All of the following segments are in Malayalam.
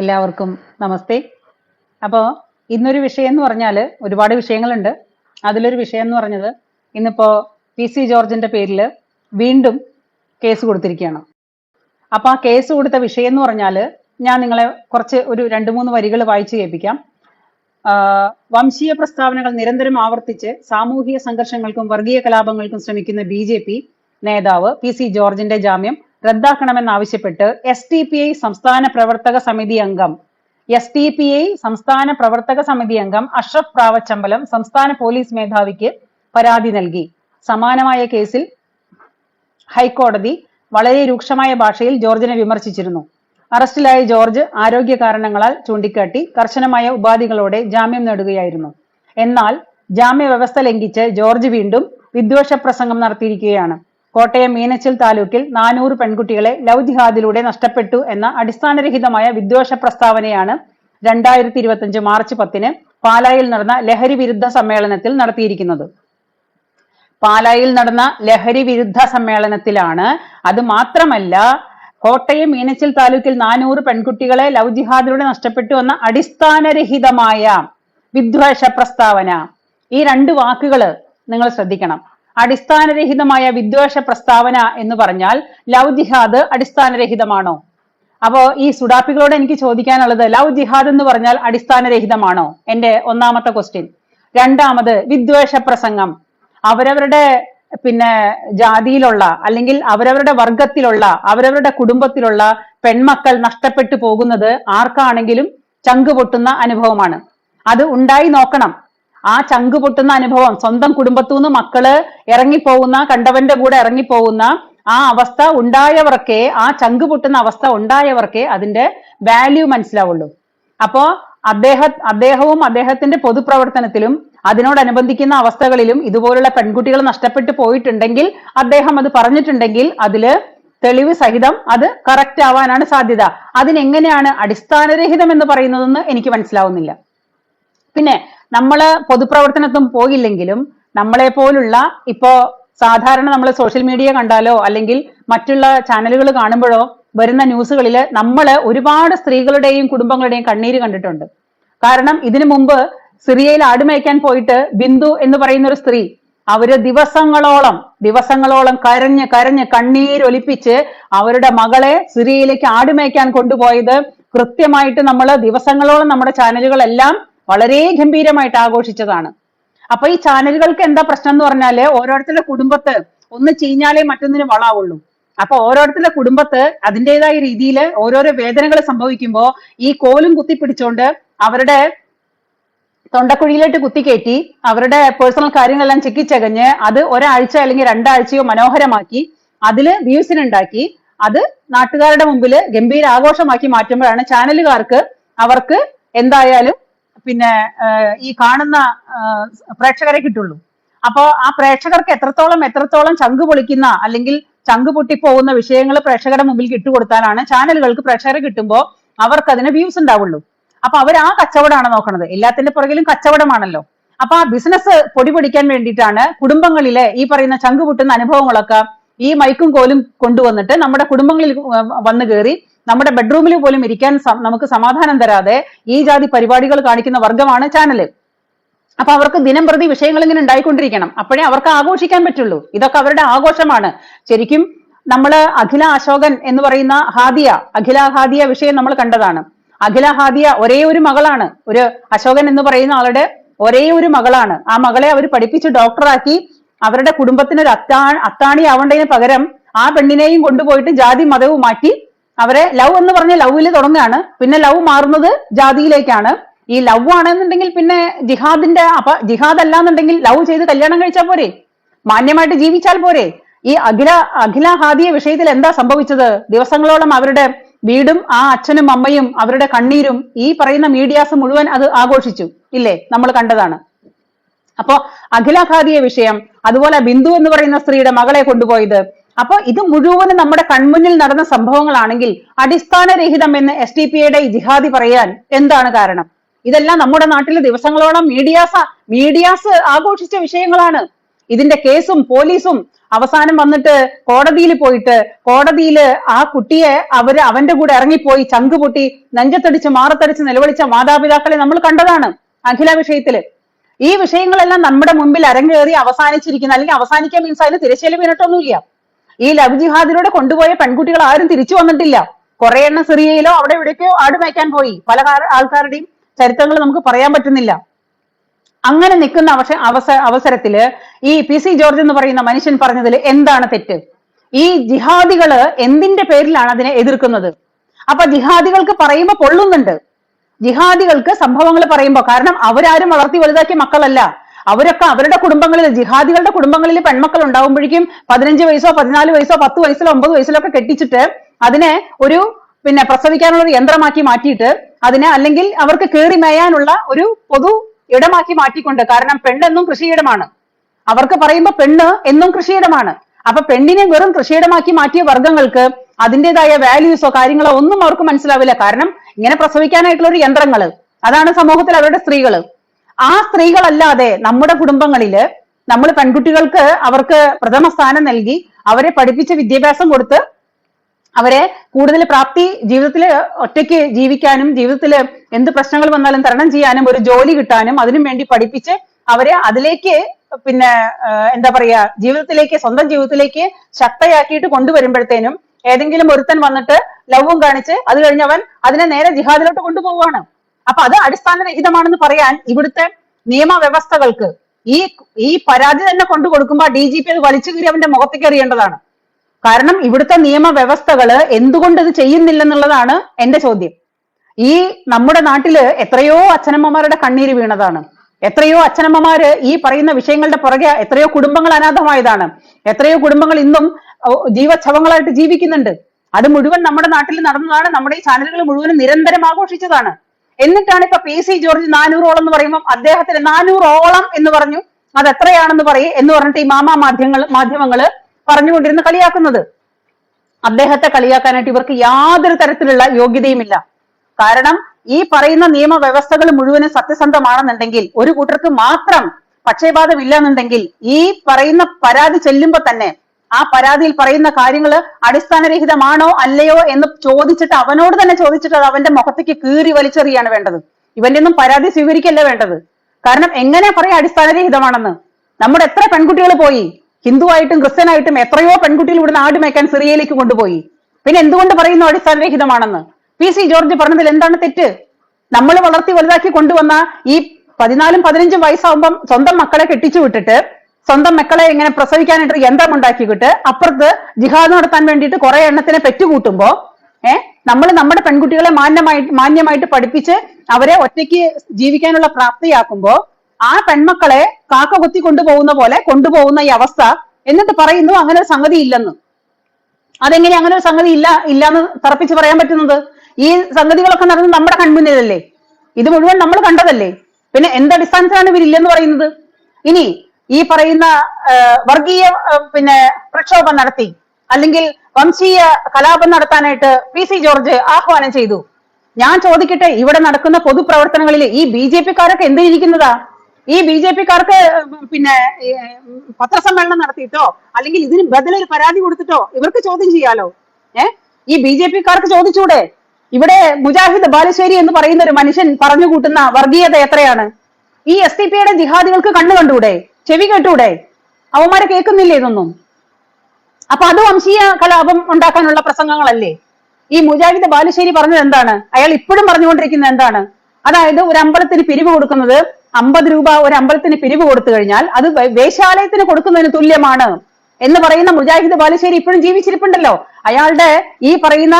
എല്ലാവർക്കും നമസ്തേ. അപ്പോൾ ഇന്നൊരു വിഷയം എന്ന് പറഞ്ഞാൽ ഒരുപാട് വിഷയങ്ങളുണ്ട്. അതിലൊരു വിഷയം എന്ന് പറഞ്ഞത് ഇന്നിപ്പോ പി സി ജോർജിന്റെ പേരിൽ വീണ്ടും കേസ് കൊടുത്തിരിക്കുകയാണ്. അപ്പോൾ ആ കേസ് കൊടുത്ത വിഷയം എന്ന് പറഞ്ഞാൽ ഞാൻ നിങ്ങളെ കുറച്ച് ഒരു രണ്ട് മൂന്ന് വരികൾ വായിച്ചു കേൾപ്പിക്കാം. വംശീയ പ്രസ്താവനകൾ നിരന്തരം ആവർത്തിച്ച് സാമൂഹിക സംഘർഷങ്ങൾക്കും വർഗീയ കലാപങ്ങൾക്കും ശ്രമിക്കുന്ന ബി നേതാവ് പി സി ജോർജിന്റെ ജാമ്യം റദ്ദാക്കണമെന്നാവശ്യപ്പെട്ട് എസ് ടി പി ഐ സംസ്ഥാന പ്രവർത്തക സമിതി അംഗം എസ് ടി പി ഐ സംസ്ഥാന പ്രവർത്തക സമിതി അംഗം അഷ്റഫ് പ്രാവച്ചമ്പലം സംസ്ഥാന പോലീസ് മേധാവിക്ക് പരാതി നൽകി. സമാനമായ കേസിൽ ഹൈക്കോടതി വളരെ രൂക്ഷമായ ഭാഷയിൽ ജോർജിനെ വിമർശിച്ചിരുന്നു. അറസ്റ്റിലായ ജോർജ് ആരോഗ്യ കാരണങ്ങളാൽ ചൂണ്ടിക്കാട്ടി കർശനമായ ഉപാധികളോടെ ജാമ്യം നേടുകയായിരുന്നു. എന്നാൽ ജാമ്യ വ്യവസ്ഥ ലംഘിച്ച് ജോർജ് വീണ്ടും വിദ്വേഷ പ്രസംഗം നടത്തിയിരിക്കുകയാണ്. കോട്ടയം മീനച്ചിൽ താലൂക്കിൽ നാനൂറ് പെൺകുട്ടികളെ ലവ് ജിഹാദിലൂടെ നഷ്ടപ്പെട്ടു എന്ന അടിസ്ഥാനരഹിതമായ വിദ്വേഷ പ്രസ്താവനയാണ് രണ്ടായിരത്തി ഇരുപത്തിയഞ്ച് മാർച്ച് പത്തിന് പാലായിൽ നടന്ന ലഹരി വിരുദ്ധ സമ്മേളനത്തിൽ നടത്തിയിരിക്കുന്നത്. പാലായിൽ നടന്ന ലഹരി വിരുദ്ധ സമ്മേളനത്തിലാണ് അത് മാത്രമല്ല കോട്ടയം മീനച്ചിൽ താലൂക്കിൽ നാനൂറ് പെൺകുട്ടികളെ ലവ് ജിഹാദിലൂടെ നഷ്ടപ്പെട്ടു എന്ന അടിസ്ഥാനരഹിതമായ വിദ്വേഷ പ്രസ്താവന. ഈ രണ്ട് വാക്കുകൾ നിങ്ങൾ ശ്രദ്ധിക്കണം. അടിസ്ഥാനരഹിതമായ വിദ്വേഷ പ്രസ്താവന എന്ന് പറഞ്ഞാൽ ലവ് ജിഹാദ് അടിസ്ഥാനരഹിതമാണോ? അപ്പോ ഈ സുഡാപ്പികളോട് എനിക്ക് ചോദിക്കാനുള്ളത് ലവ് ജിഹാദ് എന്ന് പറഞ്ഞാൽ അടിസ്ഥാനരഹിതമാണോ? എന്റെ ഒന്നാമത്തെ ക്വസ്റ്റ്യൻ രണ്ടാമത് വിദ്വേഷ പ്രസംഗം. അവരവരുടെ പിന്നെ ജാതിയിലുള്ള അല്ലെങ്കിൽ അവരവരുടെ വർഗത്തിലുള്ള അവരവരുടെ കുടുംബത്തിലുള്ള പെൺമക്കൾ നഷ്ടപ്പെട്ടു പോകുന്നത് ആർക്കാണെങ്കിലും ചങ്ക് പൊട്ടുന്ന അനുഭവമാണ്. അത് ഉണ്ടായി നോക്കണം. ആ ചങ്ക് പൊട്ടുന്ന അനുഭവം സ്വന്തം കുടുംബത്തു നിന്ന് മക്കൾ ഇറങ്ങിപ്പോകുന്ന കണ്ടവന്റെ കൂടെ ഇറങ്ങിപ്പോകുന്ന ആ അവസ്ഥ ഉണ്ടായവർക്കേ ആ ചങ്ക് പൊട്ടുന്ന അവസ്ഥ ഉണ്ടായവർക്കേ അതിന്റെ വാല്യൂ മനസ്സിലാവുള്ളൂ. അപ്പോ അദ്ദേഹ അദ്ദേഹവും അദ്ദേഹത്തിന്റെ പൊതുപ്രവർത്തനത്തിലും അതിനോടനുബന്ധിക്കുന്ന അവസ്ഥകളിലും ഇതുപോലുള്ള പെൺകുട്ടികൾ നഷ്ടപ്പെട്ടു പോയിട്ടുണ്ടെങ്കിൽ അദ്ദേഹം അത് പറഞ്ഞിട്ടുണ്ടെങ്കിൽ അതിൽ തെളിവ് സഹിതം അത് കറക്റ്റ് ആവാനാണ് സാധ്യത. അതിനെങ്ങനെയാണ് അടിസ്ഥാനരഹിതം എന്ന് പറയുന്നതെന്ന് എനിക്ക് മനസ്സിലാവുന്നില്ല. പിന്നെ നമ്മൾ പൊതുപ്രവർത്തനത്തും പോയില്ലെങ്കിലും നമ്മളെ പോലുള്ള ഇപ്പോ സാധാരണ നമ്മൾ സോഷ്യൽ മീഡിയ കണ്ടാലോ അല്ലെങ്കിൽ മറ്റുള്ള ചാനലുകൾ കാണുമ്പോഴോ വരുന്ന ന്യൂസുകളിൽ നമ്മൾ ഒരുപാട് സ്ത്രീകളുടെയും കുടുംബങ്ങളുടെയും കണ്ണീര് കണ്ടിട്ടുണ്ട്. കാരണം ഇതിനു മുമ്പ് സിറിയയിൽ ആടുമേയ്ക്കാൻ പോയിട്ട് ബിന്ദു എന്ന് പറയുന്ന ഒരു സ്ത്രീ അവർ ദിവസങ്ങളോളം ദിവസങ്ങളോളം കരഞ്ഞ് കരഞ്ഞ് കണ്ണീരൊലിപ്പിച്ച് അവരുടെ മകളെ സിറിയയിലേക്ക് ആടുമേയ്ക്കാൻ കൊണ്ടുപോയത് കൃത്യമായിട്ട് നമ്മൾ ദിവസങ്ങളോളം നമ്മുടെ ചാനലുകളെല്ലാം വളരെ ഗംഭീരമായിട്ട് ആഘോഷിച്ചതാണ്. അപ്പൊ ഈ ചാനലുകൾക്ക് എന്താ പ്രശ്നം എന്ന് പറഞ്ഞാൽ ഓരോരുത്തരുടെ കുടുംബത്ത് ഒന്ന് ചീഞ്ഞാലേ മറ്റൊന്നിന് വളാവുള്ളൂ. അപ്പൊ ഓരോരുത്തരുടെ കുടുംബത്ത് അതിന്റെതായ രീതിയിൽ ഓരോരോ വേദനകൾ സംഭവിക്കുമ്പോൾ ഈ കോലും കുത്തിപ്പിടിച്ചോണ്ട് അവരുടെ തൊണ്ടക്കുഴിയിലോട്ട് കുത്തിക്കയറ്റി അവരുടെ പേഴ്സണൽ കാര്യങ്ങളെല്ലാം ചിക്കിച്ചകഞ്ഞ് അത് ഒരാഴ്ച അല്ലെങ്കിൽ രണ്ടാഴ്ചയോ മനോഹരമാക്കി അതിൽ വ്യൂസിനുണ്ടാക്കി അത് നാട്ടുകാരുടെ മുമ്പിൽ ഗംഭീര ആഘോഷമാക്കി മാറ്റുമ്പോഴാണ് ചാനലുകാർക്ക് അവർക്ക് എന്തായാലും പിന്നെ ഈ കാണുന്ന പ്രേക്ഷകരെ കിട്ടുള്ളൂ. അപ്പോൾ ആ പ്രേക്ഷകർക്ക് എത്രത്തോളം എത്രത്തോളം ചങ്ക് പൊളിക്കുന്ന അല്ലെങ്കിൽ ചങ്ക് പൊട്ടിപ്പോകുന്ന വിഷയങ്ങൾ പ്രേക്ഷകരുടെ മുമ്പിൽ കിട്ടുകൊടുത്താലാണ് ചാനലുകൾക്ക് പ്രേക്ഷകരെ കിട്ടുമ്പോൾ അവർക്ക് അതിന് വ്യൂസ് ഉണ്ടാവുള്ളൂ. അപ്പൊ അവർ ആ കച്ചവടമാണ് നോക്കുന്നത് എല്ലാത്തിന്റെ പുറകിലും കച്ചവടമാണല്ലോ. അപ്പൊ ആ ബിസിനസ് പൊടി പൊടിക്കാൻ വേണ്ടിയിട്ടാണ് കുടുംബങ്ങളിലെ ഈ പറയുന്ന ചങ്ക് പൊട്ടുന്ന അനുഭവങ്ങളൊക്കെ ഈ മൈക്കും കോലും കൊണ്ടുവന്നിട്ട് നമ്മുടെ കുടുംബങ്ങളിൽ വന്നു കയറി നമ്മുടെ ബെഡ്റൂമിൽ പോലും ഇരിക്കാൻ നമുക്ക് സമാധാനം തരാതെ ഈ ജാതി പരിപാടികൾ കാണിക്കുന്ന വർഗമാണ് ചാനൽ അപ്പൊ അവർക്ക് ദിനം പ്രതി വിഷയങ്ങൾ ഇങ്ങനെ ഉണ്ടായിക്കൊണ്ടിരിക്കണം. അപ്പോഴേ അവർക്ക് ആഘോഷിക്കാൻ പറ്റുള്ളൂ. ഇതൊക്കെ അവരുടെ ആഘോഷമാണ്. ശരിക്കും നമ്മൾ അഖില അശോകൻ എന്ന് പറയുന്ന ഹാദിയ അഖില ഹാദിയ വിഷയം നമ്മൾ കണ്ടതാണ്. അഖില ഹാദിയ ഒരേ ഒരു മകളാണ്. ഒരു അശോകൻ എന്ന് പറയുന്ന ആളുടെ ഒരേ ഒരു മകളാണ്. ആ മകളെ അവർ പഠിപ്പിച്ച് ഡോക്ടറാക്കി അവരുടെ കുടുംബത്തിന് ഒരു അത്താ അത്താണി ആവേണ്ടതിന് പകരം ആ പെണ്ണിനെയും കൊണ്ടുപോയിട്ട് ജാതി മതവും മാറ്റി അവരെ ലവ് എന്ന് പറഞ്ഞ ലവിൽ തുടങ്ങുകയാണ്. പിന്നെ ലവ് മാറുന്നത് ജാതിയിലേക്കാണ്. ഈ ലവ് ആണെന്നുണ്ടെങ്കിൽ പിന്നെ ജിഹാദിന്റെ അപ്പൊ ജിഹാദ് അല്ലാന്നുണ്ടെങ്കിൽ ലവ് ചെയ്ത് കല്യാണം കഴിച്ചാൽ പോരെ? മാന്യമായിട്ട് ജീവിച്ചാൽ പോരെ? ഈ അഖില അഖില ഹാദിയ വിഷയത്തിൽ എന്താ സംഭവിച്ചത്? ദിവസങ്ങളോളം അവരുടെ വീടും ആ അച്ഛനും അമ്മയും അവരുടെ കണ്ണീരും ഈ പറയുന്ന മീഡിയാസ് മുഴുവൻ അത് ആഘോഷിച്ചു. ഇല്ലേ? നമ്മൾ കണ്ടതാണ്. അപ്പോ അഖില ഖാദിയ വിഷയം അതുപോലെ ബിന്ദു എന്ന് പറയുന്ന സ്ത്രീയുടെ മകളെ കൊണ്ടുപോയത് അപ്പൊ ഇത് മുഴുവനും നമ്മുടെ കൺമുന്നിൽ നടന്ന സംഭവങ്ങളാണെങ്കിൽ അടിസ്ഥാനരഹിതം എന്ന് എസ് ഡി പി ഐയുടെ ജിഹാദി പറയാൻ എന്താണ് കാരണം? ഇതെല്ലാം നമ്മുടെ നാട്ടിൽ ദിവസങ്ങളോളം മീഡിയാസ് മീഡിയാസ് ആഘോഷിച്ച വിഷയങ്ങളാണ്. ഇതിന്റെ കേസും പോലീസും അവസാനം വന്നിട്ട് കോടതിയിൽ പോയിട്ട് കോടതിയിൽ ആ കുട്ടിയെ അവർ അവന്റെ കൂടെ ഇറങ്ങിപ്പോയി ചങ്ക് പൊട്ടി നെഞ്ചത്തടിച്ച് മാറത്തടിച്ച് നിലവിളിച്ച മാതാപിതാക്കളെ നമ്മൾ കണ്ടതാണ് അഖില വിഷയത്തിൽ. ഈ വിഷയങ്ങളെല്ലാം നമ്മുടെ മുമ്പിൽ അരങ്ങേറി അവസാനിച്ചിരിക്കുന്ന അല്ലെങ്കിൽ അവസാനിക്കാൻ മീൻസ് അതിന് തിരശ്ശീല വീണിട്ടൊന്നുമില്ല. ഈ ലവ് ജിഹാദിലൂടെ കൊണ്ടുപോയ പെൺകുട്ടികൾ ആരും തിരിച്ചു വന്നിട്ടില്ല. കുറെ എണ്ണം സിറിയയിലോ അവിടെ എവിടേക്കോ ആട് മേയ്ക്കാൻ പോയി. പല കാര- ആൾക്കാരുടെയും ചരിത്രങ്ങൾ നമുക്ക് പറയാൻ പറ്റുന്നില്ല. അങ്ങനെ നിൽക്കുന്ന അവസ അവസരത്തിൽ ഈ പി സി ജോർജ് എന്ന് പറയുന്ന മനുഷ്യൻ പറഞ്ഞതിൽ എന്താണ് തെറ്റ്? ഈ ജിഹാദികൾ എന്തിന്റെ പേരിലാണ് അതിനെ എതിർക്കുന്നത്? അപ്പൊ ജിഹാദികൾക്ക് പറയുമ്പോൾ പൊള്ളുന്നുണ്ട്. ജിഹാദികൾക്ക് സംഭവങ്ങൾ പറയുമ്പോൾ കാരണം അവരാരും വളർത്തി വലുതാക്കിയ മക്കളല്ല. അവരൊക്കെ അവരുടെ കുടുംബങ്ങളിൽ ജിഹാദികളുടെ കുടുംബങ്ങളിൽ പെൺമക്കൾ ഉണ്ടാവുമ്പോഴേക്കും പതിനഞ്ച് വയസ്സോ പതിനാല് വയസ്സോ പത്ത് വയസ്സിലോ ഒമ്പത് വയസ്സിലോ ഒക്കെ കെട്ടിച്ചിട്ട് അതിനെ ഒരു പിന്നെ പ്രസവിക്കാനുള്ള ഒരു യന്ത്രമാക്കി മാറ്റിയിട്ട് അതിനെ അല്ലെങ്കിൽ അവർക്ക് കയറി മേയാനുള്ള ഒരു പൊതു ഇടമാക്കി മാറ്റിക്കൊണ്ട് കാരണം പെണ്ണെന്നും കൃഷിയിടമാണ്. അവർക്ക് പറയുമ്പോൾ പെണ്ണ് എന്നും കൃഷിയിടമാണ്. അപ്പൊ പെണ്ണിനെ വെറും കൃഷിയിടമാക്കി മാറ്റിയ വർഗങ്ങൾക്ക് അതിന്റെതായ വാല്യൂസോ കാര്യങ്ങളോ ഒന്നും അവർക്ക് മനസ്സിലാവില്ല. കാരണം ഇങ്ങനെ പ്രസവിക്കാനായിട്ടുള്ള ഒരു യന്ത്രങ്ങൾ. അതാണ് സമൂഹത്തിൽ അവരുടെ സ്ത്രീകൾ. ആ സ്ത്രീകളല്ലാതെ നമ്മുടെ കുടുംബങ്ങളിൽ നമ്മൾ പെൺകുട്ടികൾക്ക് അവർക്ക് പ്രഥമ സ്ഥാനം നൽകി അവരെ പഠിപ്പിച്ച് വിദ്യാഭ്യാസം കൊടുത്ത് അവരെ കൂടുതൽ പ്രാപ്തി ജീവിതത്തിൽ ഒറ്റയ്ക്ക് ജീവിക്കാനും ജീവിതത്തിൽ എന്ത് പ്രശ്നങ്ങൾ വന്നാലും തരണം ചെയ്യാനും ഒരു ജോലി കിട്ടാനും അതിനും വേണ്ടി പഠിപ്പിച്ച് അവരെ അതിലേക്ക് പിന്നെ എന്താ പറയാ ജീവിതത്തിലേക്ക് സ്വന്തം ജീവിതത്തിലേക്ക് ശക്തയാക്കിയിട്ട് കൊണ്ടുവരുമ്പോഴത്തേനും ഏതെങ്കിലും ഒരുത്തൻ വന്നിട്ട് ലവും കാണിച്ച് അത് കഴിഞ്ഞ് അവൻ അതിനെ നേരെ ജിഹാദിലോട്ട് കൊണ്ടുപോവാണ് അപ്പൊ അത് അടിസ്ഥാനരഹിതമാണെന്ന് പറയാൻ ഇവിടുത്തെ നിയമവ്യവസ്ഥകൾക്ക് ഈ ഈ പരാതി തന്നെ കൊണ്ടു കൊടുക്കുമ്പോ ഡി ജി പി അത് വലിച്ചു കീറി അവന്റെ മുഖത്തേക്ക് എറിയേണ്ടതാണ്. കാരണം ഇവിടുത്തെ നിയമവ്യവസ്ഥകൾ എന്തുകൊണ്ട് ഇത് ചെയ്യുന്നില്ലെന്നുള്ളതാണ് എന്റെ ചോദ്യം. ഈ നമ്മുടെ നാട്ടിൽ എത്രയോ അച്ഛനമ്മമാരുടെ കണ്ണീര് വീണതാണ്. എത്രയോ അച്ഛനമ്മമാര് ഈ പറയുന്ന വിഷയങ്ങളുടെ പുറകെ എത്രയോ കുടുംബങ്ങൾ അനാഥമായതാണ്. എത്രയോ കുടുംബങ്ങൾ ഇന്നും ജീവച്ഛവങ്ങളായിട്ട് ജീവിക്കുന്നുണ്ട്. അത് മുഴുവൻ നമ്മുടെ നാട്ടിൽ നടന്നതാണ്. നമ്മുടെ ഈ ചാനലുകൾ മുഴുവനും നിരന്തരം ആഘോഷിച്ചതാണ്. എന്നിട്ടാണ് ഇപ്പൊ പി സി ജോർജ് നാനൂറോളം എന്ന് പറയുമ്പോൾ അദ്ദേഹത്തിന് നാനൂറോളം എന്ന് പറഞ്ഞു. അത് എത്രയാണെന്ന് പറയും എന്ന് പറഞ്ഞിട്ട് ഈ മാമാ മാധ്യമങ്ങൾ മാധ്യമങ്ങൾ പറഞ്ഞുകൊണ്ടിരുന്ന് കളിയാക്കുന്നത്. അദ്ദേഹത്തെ കളിയാക്കാനായിട്ട് ഇവർക്ക് യാതൊരു തരത്തിലുള്ള യോഗ്യതയുമില്ല. കാരണം ഈ പറയുന്ന നിയമവ്യവസ്ഥകൾ മുഴുവനും സത്യസന്ധമാണെന്നുണ്ടെങ്കിൽ ഒരു കൂട്ടർക്ക് മാത്രം പക്ഷേപാതമില്ല എന്നുണ്ടെങ്കിൽ ഈ പറയുന്ന പരാതി ചെല്ലുമ്പോ തന്നെ ആ പരാതിയിൽ പറയുന്ന കാര്യങ്ങൾ അടിസ്ഥാനരഹിതമാണോ അല്ലയോ എന്ന് ചോദിച്ചിട്ട് അവനോട് തന്നെ ചോദിച്ചിട്ട് അത് അവന്റെ മുഖത്തേക്ക് കീറി വലിച്ചെറിയാണ് വേണ്ടത്. ഇവന്റെ ഒന്നും പരാതി സ്വീകരിക്കല്ല വേണ്ടത്? കാരണം എങ്ങനെ പറയാം അടിസ്ഥാനരഹിതമാണെന്ന്? നമ്മുടെ എത്ര പെൺകുട്ടികൾ പോയി? ഹിന്ദുവായിട്ടും ക്രിസ്ത്യനായിട്ടും എത്രയോ പെൺകുട്ടികൾ ഇവിടെ നാട് മേക്കാൻ സിറിയയിലേക്ക് കൊണ്ടുപോയി. പിന്നെ എന്തുകൊണ്ട് പറയുന്നു അടിസ്ഥാനരഹിതമാണെന്ന്? പി സി ജോർജ് പറഞ്ഞതിൽ എന്താണ് തെറ്റ്? നമ്മൾ വളർത്തി വലുതാക്കി കൊണ്ടുവന്ന ഈ പതിനാലും പതിനഞ്ചും വയസ്സാകുമ്പം സ്വന്തം മക്കളെ കെട്ടിച്ചു വിട്ടിട്ട് സ്വന്തം മക്കളെ ഇങ്ങനെ പ്രസവിക്കാനായിട്ട് യന്ത്രം ഉണ്ടാക്കിയിട്ട് അപ്പുറത്ത് ജിഹാദ് നടത്താൻ വേണ്ടിയിട്ട് കുറെ എണ്ണത്തിനെ പെറ്റുകൂട്ടുമ്പോ ഏഹ് നമ്മൾ നമ്മുടെ പെൺകുട്ടികളെ മാന്യമായിട്ട് മാന്യമായിട്ട് പഠിപ്പിച്ച് അവരെ ഒറ്റയ്ക്ക് ജീവിക്കാനുള്ള പ്രാപ്തിയാക്കുമ്പോ ആ പെൺമക്കളെ കാക്ക കുത്തി കൊണ്ടുപോകുന്ന പോലെ കൊണ്ടുപോകുന്ന ഈ അവസ്ഥ എന്നിട്ട് പറയുന്നു അങ്ങനെ ഒരു സംഗതി ഇല്ലെന്ന്. അതെങ്ങനെ അങ്ങനെ ഒരു സംഗതി ഇല്ല ഇല്ലാന്ന് തറപ്പിച്ച് പറയാൻ പറ്റുന്നത്? ഈ സംഗതികളൊക്കെ നടന്നത് നമ്മുടെ കൺമുന്നിലല്ലേ? ഇത് മുഴുവൻ നമ്മൾ കണ്ടതല്ലേ? പിന്നെ എന്തടിസ്ഥാനത്തിലാണ് ഇവരില്ലെന്ന് പറയുന്നത്? ഇനി ഈ പറയുന്ന വർഗീയ പിന്നെ പ്രക്ഷോഭം നടത്തി അല്ലെങ്കിൽ വംശീയ കലാപം നടത്താനായിട്ട് പി സി ജോർജ് ആഹ്വാനം ചെയ്തു. ഞാൻ ചോദിക്കട്ടെ ഇവിടെ നടക്കുന്ന പൊതുപ്രവർത്തനങ്ങളിൽ ഈ ബി ജെ പിക്കാരൊക്കെ എന്തിരിക്കുന്നതാ ഈ ബി ജെ പിക്കാർക്ക് പിന്നെ പത്രസമ്മേളനം നടത്തിയിട്ടോ അല്ലെങ്കിൽ ഇതിന് ബദലൊരു പരാതി കൊടുത്തിട്ടോ ഇവർക്ക് ചോദ്യം ചെയ്യാലോ? ഏ? ഈ ബി ജെ പിക്കാർക്ക് ചോദിച്ചൂടെ? ഇവിടെ മുജാഹിദ് ബാലുശ്ശേരി എന്ന് പറയുന്ന ഒരു മനുഷ്യൻ പറഞ്ഞു കൂട്ടുന്ന വർഗീയത എത്രയാണ്? ഈ എസ് ടി പിയുടെ ജിഹാദികൾക്ക് കണ്ണു കണ്ടൂടെ ചെവി കേട്ടൂടെ? അവന്മാരെ കേൾക്കുന്നില്ലേ ഇതൊന്നും? അപ്പൊ അത് വംശീയ കലാപം ഉണ്ടാക്കാനുള്ള പ്രസംഗങ്ങളല്ലേ? ഈ മുജാഹിദ് ബാലുശ്ശേരി പറഞ്ഞത് എന്താണ്? അയാൾ ഇപ്പോഴും പറഞ്ഞുകൊണ്ടിരിക്കുന്നത് എന്താണ്? അതായത് ഒരു അമ്പലത്തിന് പിരിവ് കൊടുക്കുന്നത് അമ്പത് രൂപ ഒരു അമ്പലത്തിന് പിരിവ് കൊടുത്തു കഴിഞ്ഞാൽ അത് വേശാലയത്തിന് കൊടുക്കുന്നതിന് തുല്യമാണ് എന്ന് പറയുന്ന മുജാഹിദ് ബാലുശ്ശേരി ഇപ്പോഴും ജീവിച്ചിരിപ്പുണ്ടല്ലോ. അയാളുടെ ഈ പറയുന്ന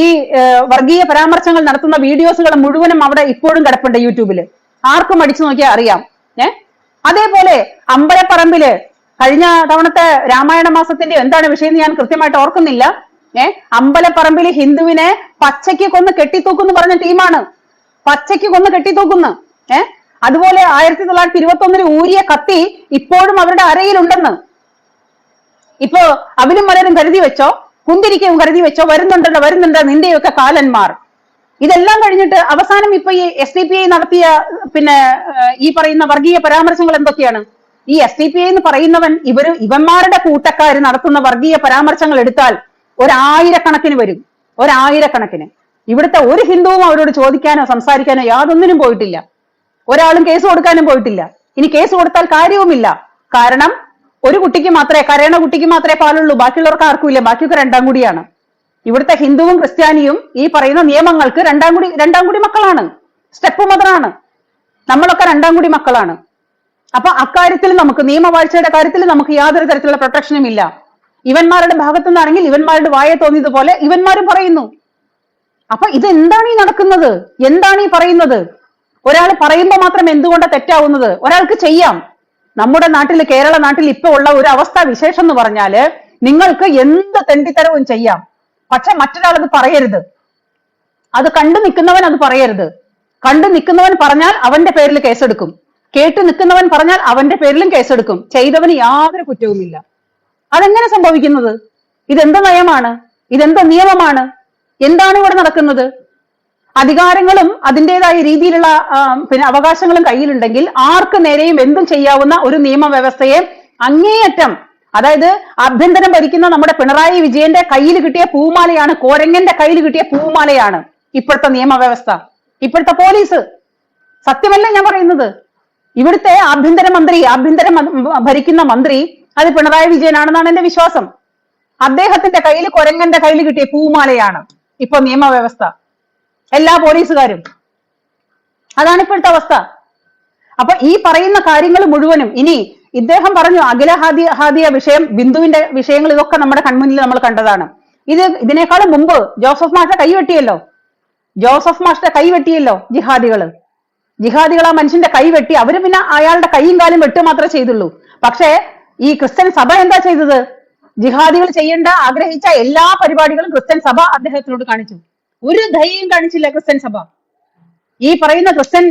ഈ ഏഹ്, വർഗീയ പരാമർശങ്ങൾ നടത്തുന്ന വീഡിയോസുകൾ മുഴുവനും അവിടെ ഇപ്പോഴും കിടപ്പുണ്ട് യൂട്യൂബിൽ ആർക്കും അടിച്ചു നോക്കിയാൽ അറിയാം. ഏ? അതേപോലെ അമ്പലപ്പറമ്പിൽ കഴിഞ്ഞ തവണത്തെ രാമായണ മാസത്തിന്റെ എന്താണ് വിഷയം ഞാൻ കൃത്യമായിട്ട് ഓർക്കുന്നില്ല. ഏ അമ്പലപ്പറമ്പിൽ ഹിന്ദുവിനെ പച്ചയ്ക്ക് കൊന്ന് കെട്ടിത്തൂക്കുന്നു പറഞ്ഞ ടീമാണ്. പച്ചയ്ക്ക് കൊന്ന് കെട്ടിത്തൂക്കുന്നു. ഏ അതുപോലെ ആയിരത്തി തൊള്ളായിരത്തി ഇരുപത്തി ഒന്നിന് ഊരിയ കത്തി ഇപ്പോഴും അവരുടെ അരയിലുണ്ടെന്ന്. ഇപ്പോ അവനും മലരും കരുതി വെച്ചോ കുന്തിരിക്കവും കരുതി വെച്ചോ വരുന്നുണ്ടല്ലോ വരുന്നുണ്ട് നിന്റെയൊക്കെ കാലന്മാർ. ഇതെല്ലാം കഴിഞ്ഞിട്ട് അവസാനം ഇപ്പൊ ഈ എസ് ഡി പി ഐ നടത്തിയ പിന്നെ ഈ പറയുന്ന വർഗീയ പരാമർശങ്ങൾ എന്തൊക്കെയാണ്? ഈ എസ് ഡി പി ഐ എന്ന് പറയുന്നവൻ ഇവർ ഇവന്മാരുടെ കൂട്ടക്കാർ നടത്തുന്ന വർഗീയ പരാമർശങ്ങൾ എടുത്താൽ ഒരായിരക്കണക്കിന് വരും. ഒരായിരക്കണക്കിന്. ഇവിടുത്തെ ഒരു ഹിന്ദുവും അവരോട് ചോദിക്കാനോ സംസാരിക്കാനോ യാതൊന്നിനും പോയിട്ടില്ല. ഒരാളും കേസ് കൊടുക്കാനും പോയിട്ടില്ല. ഇനി കേസ് കൊടുത്താൽ കാര്യവുമില്ല. കാരണം ഒരു കുട്ടിക്ക് മാത്രമേ കരയണ കുട്ടിക്ക് മാത്രമേ പാലുള്ളൂ. ബാക്കിയുള്ളവർക്ക് ആർക്കും ഇല്ല. ബാക്കിയൊക്കെ രണ്ടാം കൂടിയാണ്. ഇവിടുത്തെ ഹിന്ദുവും ക്രിസ്ത്യാനിയും ഈ പറയുന്ന നിയമങ്ങൾക്ക് രണ്ടാം കുടി രണ്ടാം കുടി മക്കളാണ്. സ്റ്റെപ്പ് മദറാണ് നമ്മളൊക്കെ രണ്ടാം കുടി മക്കളാണ്. അപ്പൊ അക്കാര്യത്തിൽ നമുക്ക് നിയമവാഴ്ചയുടെ കാര്യത്തിൽ നമുക്ക് യാതൊരു തരത്തിലുള്ള പ്രൊട്ടക്ഷനും ഇല്ല. ഇവന്മാരുടെ ഭാഗത്തു നിന്നാണെങ്കിൽ ഇവന്മാരുടെ വായ തോന്നിയതുപോലെ ഇവന്മാരും പറയുന്നു. അപ്പൊ ഇത് എന്താണ് ഈ നടക്കുന്നത്? എന്താണ് ഈ പറയുന്നത്? ഒരാൾ പറയുമ്പോൾ മാത്രം എന്തുകൊണ്ടാണ് തെറ്റാവുന്നത്? ഒരാൾക്ക് ചെയ്യാം. നമ്മുടെ നാട്ടിൽ കേരള നാട്ടിൽ ഇപ്പൊ ഉള്ള ഒരു അവസ്ഥ വിശേഷം എന്ന് പറഞ്ഞാൽ നിങ്ങൾക്ക് എന്ത് തെണ്ടിത്തരവും ചെയ്യാം. പക്ഷെ മറ്റൊരാൾ അത് പറയരുത്. അത് കണ്ടു നിൽക്കുന്നവൻ അത് പറയരുത്. കണ്ടു നിൽക്കുന്നവൻ പറഞ്ഞാൽ അവന്റെ പേരിൽ കേസെടുക്കും. കേട്ടു നിൽക്കുന്നവൻ പറഞ്ഞാൽ അവന്റെ പേരിലും കേസെടുക്കും. ചെയ്തവന് യാതൊരു കുറ്റവുമില്ല. അതെങ്ങനെ സംഭവിക്കുന്നത്? ഇതെന്ത് നയമാണ്? ഇതെന്ത് നിയമമാണ്? എന്താണ് ഇവിടെ നടക്കുന്നത്? അധികാരങ്ങളും അതിന്റെതായ രീതിയിലുള്ള പിന്നെ അവകാശങ്ങളും കയ്യിലുണ്ടെങ്കിൽ ആർക്ക് നേരെയും എന്തും ചെയ്യാവുന്ന ഒരു നിയമവ്യവസ്ഥയെ അങ്ങേയറ്റം അതായത് ആഭ്യന്തരം ഭരിക്കുന്ന നമ്മുടെ പിണറായി വിജയന്റെ കയ്യിൽ കിട്ടിയ പൂമാലയാണ് കോരങ്ങന്റെ കയ്യിൽ കിട്ടിയ പൂമാലയാണ് ഇപ്പോഴത്തെ നിയമവ്യവസ്ഥ. ഇപ്പോഴത്തെ പോലീസ്. സത്യമല്ല ഞാൻ പറയുന്നത്. ഇവിടുത്തെ ആഭ്യന്തര മന്ത്രി ആഭ്യന്തര ഭരിക്കുന്ന മന്ത്രി അത് പിണറായി വിജയനാണെന്നാണ് എന്റെ വിശ്വാസം. അദ്ദേഹത്തിന്റെ കയ്യിൽ കൊരങ്ങന്റെ കയ്യിൽ കിട്ടിയ പൂമാലയാണ് ഇപ്പൊ നിയമവ്യവസ്ഥ. എല്ലാ പോലീസുകാരും. അതാണ് ഇപ്പോഴത്തെ അവസ്ഥ. അപ്പൊ ഈ പറയുന്ന കാര്യങ്ങൾ മുഴുവനും ഇനി ഇദ്ദേഹം പറഞ്ഞു അഖില ഹാദിയ ഹാദിയ വിഷയം ബിന്ദുവിന്റെ വിഷയങ്ങൾ ഇതൊക്കെ നമ്മുടെ കൺമുന്നിൽ നമ്മൾ കണ്ടതാണ്. ഇത് ഇതിനേക്കാളും മുമ്പ് ജോസഫ് മാഷ കൈവെട്ടിയല്ലോ ജോസഫ് മാഷിന്റെ കൈ വെട്ടിയല്ലോ ജിഹാദികൾ ജിഹാദികൾ ആ മനുഷ്യന്റെ കൈ വെട്ടി അവർ പിന്നെ അയാളുടെ കൈയും കാലും വെട്ടുക മാത്രമേ ചെയ്തുള്ളൂ. പക്ഷേ ഈ ക്രിസ്ത്യൻ സഭ എന്താ ചെയ്തത്? ജിഹാദികൾ ചെയ്യേണ്ട ആഗ്രഹിച്ച എല്ലാ പരിപാടികളും ക്രിസ്ത്യൻ സഭ അദ്ദേഹത്തിനോട് കാണിച്ചു. ഒരു ധൈര്യം കാണിച്ചില്ല ക്രിസ്ത്യൻ സഭ. ഈ പറയുന്ന ക്രിസ്ത്യൻ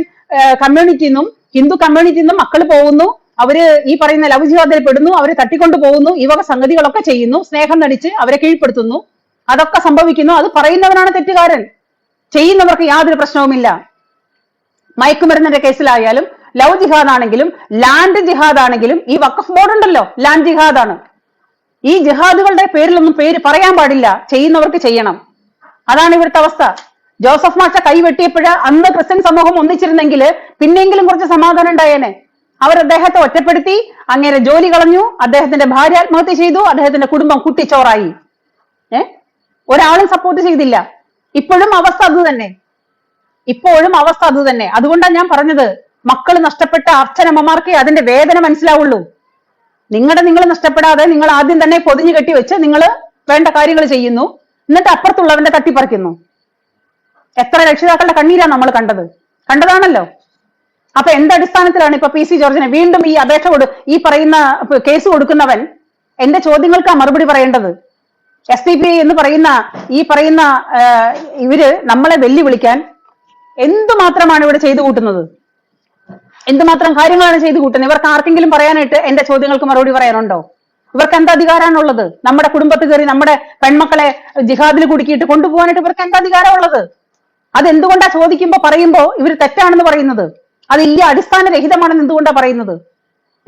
കമ്മ്യൂണിറ്റിന്നും ഹിന്ദു കമ്മ്യൂണിറ്റിന്നും മക്കൾ പോകുന്നു അവർ ഈ പറയുന്ന ലവ് പെടുന്നു അവരെ തട്ടിക്കൊണ്ടു പോകുന്നു ഈ വക സംഗതികളൊക്കെ ചെയ്യുന്നു സ്നേഹം നടിച്ച് അവരെ കീഴ്പ്പെടുത്തുന്നു. അതൊക്കെ സംഭവിക്കുന്നു. അത് പറയുന്നവനാണ് തെറ്റുകാരൻ. ചെയ്യുന്നവർക്ക് യാതൊരു പ്രശ്നവുമില്ല. മയക്കുമരുന്നിന്റെ കേസിലായാലും ലവ് ജിഹാദ് ആണെങ്കിലും ലാൻഡ് ജിഹാദ് ആണെങ്കിലും ഈ വക്കഫ് ബോർഡ് ഉണ്ടല്ലോ ലാൻഡ് ജിഹാദ് ആണ് ഈ ജിഹാദുകളുടെ പേരിലൊന്നും പേര് പറയാൻ പാടില്ല. ചെയ്യുന്നവർക്ക് ചെയ്യണം. അതാണ് ഇവിടുത്തെ അവസ്ഥ. ജോസഫ് മാഷ കൈവെട്ടിയപ്പോഴ് അന്ന് ക്രിസ്ത്യൻ സമൂഹം ഒന്നിച്ചിരുന്നെങ്കിൽ പിന്നെങ്കിലും കുറച്ച് സമാധാനം ഉണ്ടായേനെ. അവർ അദ്ദേഹത്തെ ഒറ്റപ്പെടുത്തി അങ്ങനെ ജോലി കളഞ്ഞു അദ്ദേഹത്തിന്റെ ഭാര്യ ആത്മഹത്യ ചെയ്തു അദ്ദേഹത്തിന്റെ കുടുംബം കുട്ടിച്ചോറായി. ഏ? ഒരാളും സപ്പോർട്ട് ചെയ്തില്ല. ഇപ്പോഴും അവസ്ഥ അത് തന്നെ. ഇപ്പോഴും അവസ്ഥ അത് തന്നെ. അതുകൊണ്ടാണ് ഞാൻ പറഞ്ഞത് മക്കൾ നഷ്ടപ്പെട്ട അർച്ചനമ്മമാർക്ക് അതിന്റെ വേദന മനസ്സിലാവുള്ളൂ. നിങ്ങളുടെ നിങ്ങൾ നഷ്ടപ്പെടാതെ നിങ്ങൾ ആദ്യം തന്നെ പൊതിഞ്ഞു കെട്ടി വെച്ച് നിങ്ങൾ വേണ്ട കാര്യങ്ങൾ ചെയ്യുന്നു. എന്നിട്ട് അപ്പുറത്തുള്ളവന്റെ തട്ടിപ്പറിക്കുന്നു. എത്ര രക്ഷിതാക്കളുടെ കണ്ണീരാണ് നമ്മൾ കണ്ടത്? കണ്ടതാണല്ലോ. അപ്പൊ എന്തടിസ്ഥാനത്തിലാണ് ഇപ്പൊ പി സി ജോർജിനെ വീണ്ടും ഈ അപേക്ഷ ഈ പറയുന്ന കേസ് കൊടുക്കുന്നവൻ? എന്റെ ചോദ്യങ്ങൾക്ക് മറുപടി പറയേണ്ടത്? എസ് ഡി പി എന്ന് പറയുന്ന ഈ പറയുന്ന ഇവർ നമ്മളെ വെല്ലുവിളിക്കാൻ എന്തുമാത്രമാണ് ഇവിടെ ചെയ്തു കൂട്ടുന്നത്? എന്തുമാത്രം കാര്യങ്ങളാണ് ചെയ്തു കൂട്ടുന്നത്? ഇവർക്ക് ആർക്കെങ്കിലും പറയാനായിട്ട് എന്റെ ചോദ്യങ്ങൾക്ക് മറുപടി പറയാനുണ്ടോ? ഇവർക്ക് എന്താ അധികാരമാണുള്ളത്? നമ്മുടെ കുടുംബത്തിൽ കയറി നമ്മുടെ പെൺമക്കളെ ജിഹാദിൽ കുടുക്കിയിട്ട് കൊണ്ടുപോകാനായിട്ട് ഇവർക്ക് എന്താ അധികാരമുള്ളത്? അത് എന്തുകൊണ്ടാ ചോദിക്കുമ്പോ പറയുമ്പോ ഇവർ തെറ്റാണെന്ന് പറയുന്നത്? അത് അടിസ്ഥാന അടിസ്ഥാനരഹിതമാണെന്ന് എന്തുകൊണ്ടാണ് പറയുന്നത്?